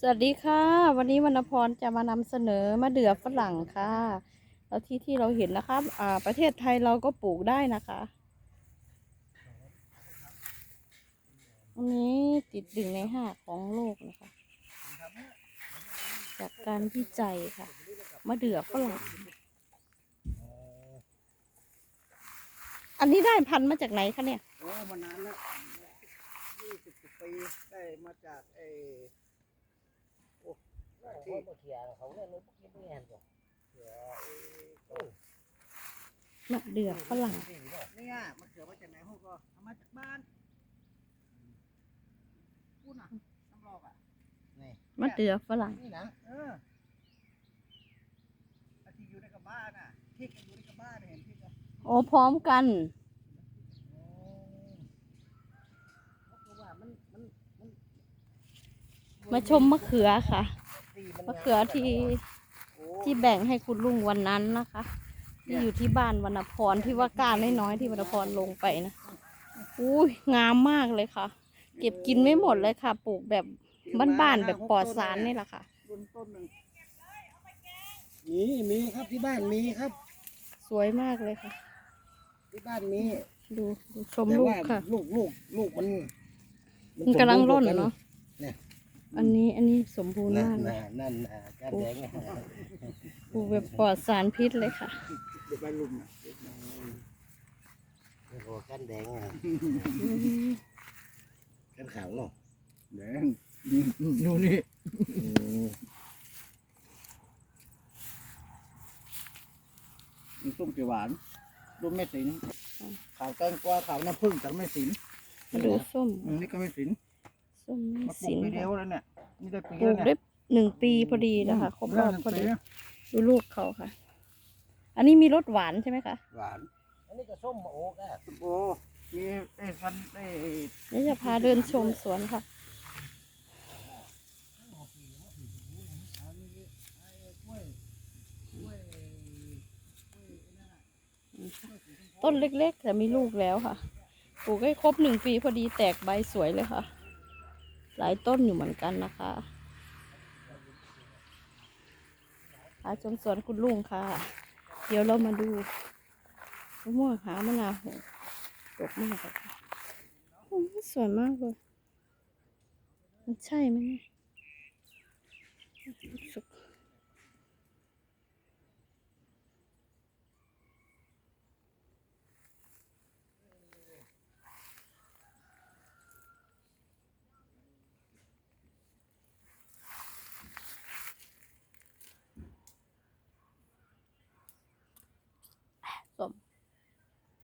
สวัสดีค่ะ วันนี้วรรณพรจะมานำเสนอมะเดื่อฝรั่งค่ะ แล้วที่ที่เราเห็นนะคะอ่าประเทศไทยเราก็ปลูกได้นะคะอันนี้ติดดึงในห้าของโลกนะคะ จากการวิจัยค่ะมะเดื่อฝรั่งอันนี้ได้พันธุ์มาจากไหนคะเนี่ยโอ้มานานแล้วยี่สิบปีได้มาจากไอ ที่เขียเขาเนี่ยรู้คิดไม่เห็นหรอกเสือไอ้โอ้มะเดือฝรั่งเนี่ยมันเสือมาจากไหนพวกก็เอามาจากบ้านพูดน่ะน้ำรอกอะนี่มะเดือฝรั่งนี่นะเออที่อยู่ในกับบ้านน่ะที่อยู่ในกับบ้านเห็นที่ก็โอ้พร้อมกันมาชมมะเขือค่ะ มะเขือที่โอ้ที่แบ่งให้คุณลุงวันนั้นนะคะ ที่อยู่ที่บ้านวรรณพรที่ว่าก้านน้อยๆที่วรรณพรลงไปนะอุ้ยงามมากเลยค่ะ เก็บกินไม่หมดเลยค่ะ ปลูกแบบบ้านๆแบบปลอดสารนี่แหละค่ะต้นต้นหนึ่งมีมีครับที่บ้านมีครับ สวยมากเลยค่ะ ที่บ้านมีดูดูชมแต่ลูกว่าค่ะ ลูกลูกลูกมัน มันกำลังร่นสมบูรณ์เนาะเนี่ย อันนี้อันนี้สมบูรณ์นั่นมากเลยน่ะนั่นน่ะก้านแดงอะปลูกแบบปลอดสารพิษเลยค่ะ เดี๋ยวไปลุมน่ะโอ้โหก้านแดงอะอืมก้านขาวเนาะแดงดูนี่อืมมันส้มเขียวหวานรูปแม่สินขาวแตงกวาขาวน้ำผึ้งจากแม่สินมาดูส้ม อันนี้ก็แม่สิน ส้มแม่มาปลูสิกนปีเดีค่ะยวแล้วเนี่ยนี่ได้ปีปลูแล้วกเนี่ได้ยหนึ่งปีพอดีนะคะครบรอบหนึ่งพอดีปีดูลูกเขาค่ะ อันนี้มีรสหวานใช่ไหมคะหวานอันนี้ก็ส้มโอ๊กอะโอ้มีไอ้ฟันไอ้นี่จะพาเดินชมสวนค่ะ ต้นเล็กๆ แต่มีลูกแล้วค่ะ ปลูกให้ครบหนึ่งปีพอดีแตกใบสวยเลยค่ะ หลายต้นอยู่เหมือนกันนะคะพาชมสวนคุณลุงค่ะ เดี๋ยวเรามาดูมะม่วงหามะนาวโหดกมากเลยค่ะโอ้ยสวยมากเลย มันใช่ไหมเนี่ย